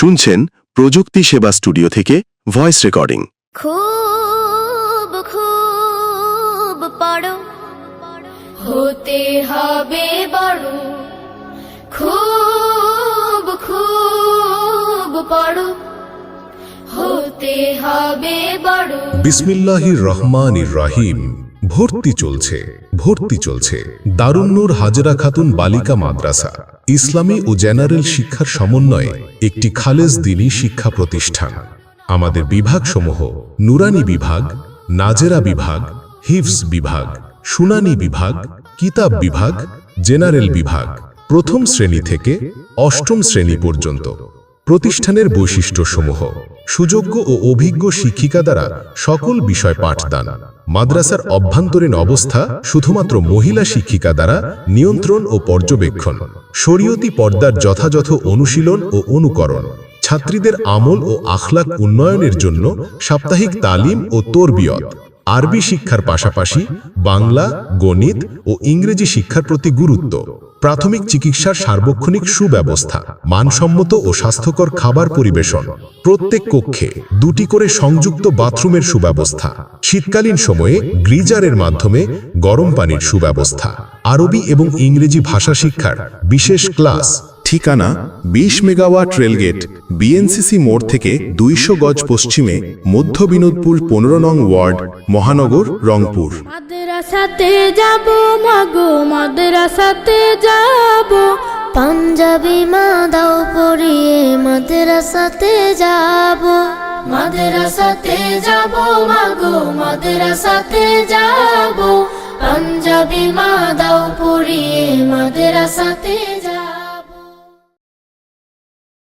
শুনছেন প্রযুক্তি সেবা স্টুডিও থেকে ভয়েস রেকর্ডিং। খুব খুব পড়ো হতে হবে বড়। খুব খুব পড়ো হতে হবে বড়। বিসমিল্লাহির রহমানির রাহিম। ভর্তি চলছে ভর্তি চলছে। দারুন্নুর হাজরা খাতুন বালিকা মাদ্রাসা। ইসলামী ও জেনারেল শিক্ষার সমন্বয়ে একটি খালেজ দিনী শিক্ষা প্রতিষ্ঠান। আমাদের বিভাগসমূহ নুরানি বিভাগ, নাজেরা বিভাগ হিফস বিভাগ শুনানি বিভাগ, কিতাব বিভাগ, জেনারেল বিভাগ প্রথম শ্রেণি থেকে অষ্টম শ্রেণি পর্যন্ত। প্রতিষ্ঠানের বৈশিষ্ট্যসমূহ, সুযোগ্য ও অভিজ্ঞ শিক্ষিকা দ্বারা সকল বিষয় পাঠদান। মাদ্রাসার অভ্যন্তরীণ অবস্থা শুধুমাত্র মহিলা শিক্ষিকা দ্বারা নিয়ন্ত্রণ ও পর্যবেক্ষণ, শরীয়তি পর্দার যথাযথ অনুশীলন ও অনুকরণ, ছাত্রীদের আমল ও আখলাক উন্নয়নের জন্য সাপ্তাহিক তালিম ও তরবিয়ত, আরবি শিক্ষার পাশাপাশি বাংলা, গণিত ও ইংরেজি শিক্ষার প্রতি গুরুত্ব। প্রাথমিক চিকিৎসার সার্বক্ষণিক সুব্যবস্থা, মানসম্মত ও স্বাস্থ্যকর খাবার পরিবেশন, প্রত্যেক কক্ষে দুটি করে সংযুক্ত বাথরুমের সুব্যবস্থা, শীতকালীন সময়ে গ্রিজারের মাধ্যমে গরম পানির সুব্যবস্থা, আরবি এবং ইংরেজি ভাষা শিক্ষার বিশেষ ক্লাস ঠিকানা বিশ মেগাওয়াট রেলগেট, বিএনসিসি মোড় থেকে দুইশো গজ পশ্চিমে মধ্য বিনোদপুর পনেরো নং ওয়ার্ড, মহানগর, রংপুর। মাদ্রাসাতে যাব, মাগো, মাদ্রাসাতে যাব। পাঞ্জাবি মা দাও পড়িয়ে মাদ্রাসাতে যাব। মাদ্রাসাতে যাব, মাগো, মাদ্রাসাতে যাব। পাঞ্জাবি মা দাও পড়িয়ে মাদ্রাসাতে